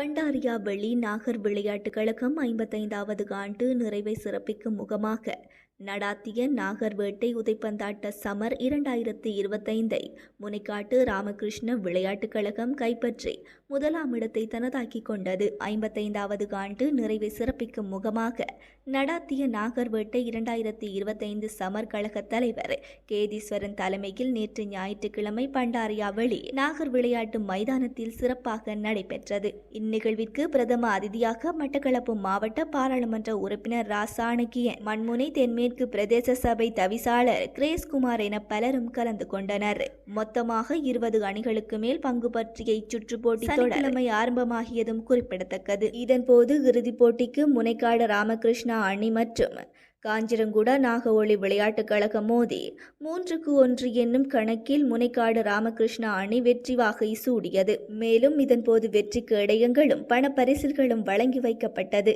பண்டாரியா நாகர் விளையாட்டுக் கழகம் ஐம்பத்தைந்தாவது ஆண்டு நிறைவை சிறப்பிக்கும் முகமாக நடாத்திய நாகர்வேட்டை உதைப்பந்தாட்ட சமர் இரண்டாயிரத்தி இருபத்தைந்தை முனைக்காட்டு ராமகிருஷ்ண விளையாட்டுக் கழகம் கைப்பற்றி முதலாம் இடத்தை தனதாக்கிக் கொண்டது. ஐம்பத்தைந்தாவது ஆண்டு நிறைவை சிறப்பிக்கும் முகமாக நடாத்திய நாகர்வேட்டை இரண்டாயிரத்தி இருபத்தைந்து சமர் கழக தலைவர் கேதீஸ்வரன் தலைமையில் நேற்று ஞாயிற்றுக்கிழமை பண்டாரியாவளி நாகர் விளையாட்டு மைதானத்தில் சிறப்பாக நடைபெற்றது. இந்நிகழ்விற்கு பிரதம அதிதியாக மட்டக்களப்பு மாவட்ட பாராளுமன்ற உறுப்பினர் ராசாணக்கிய மண்முனை தென்மே தென்மேற்கு பிரதேச சபை தவிசாளர் கிரேஸ்குமார் என பலரும் கலந்து கொண்டனர். மொத்தமாக இருபது அணிகளுக்கு மேல் பங்கு பற்றிய இச்சுற்று போட்டி சனிக்கிழமை ஆரம்பமாகியதும் குறிப்பிடத்தக்கது. இதன்போது இறுதிப் போட்டிக்கு முனைக்காடு ராமகிருஷ்ணா அணி மற்றும் காஞ்சிரங்குடா நாகஒளி விளையாட்டுக் கழகம் மோதி மூன்றுக்கு ஒன்று என்னும் கணக்கில் முனைக்காடு ராமகிருஷ்ணா அணி வெற்றி வாகை சூடியது. மேலும் இதன்போது வெற்றிக்கு இடையங்களும் பணப்பரிசில்களும் வழங்கி வைக்கப்பட்டது.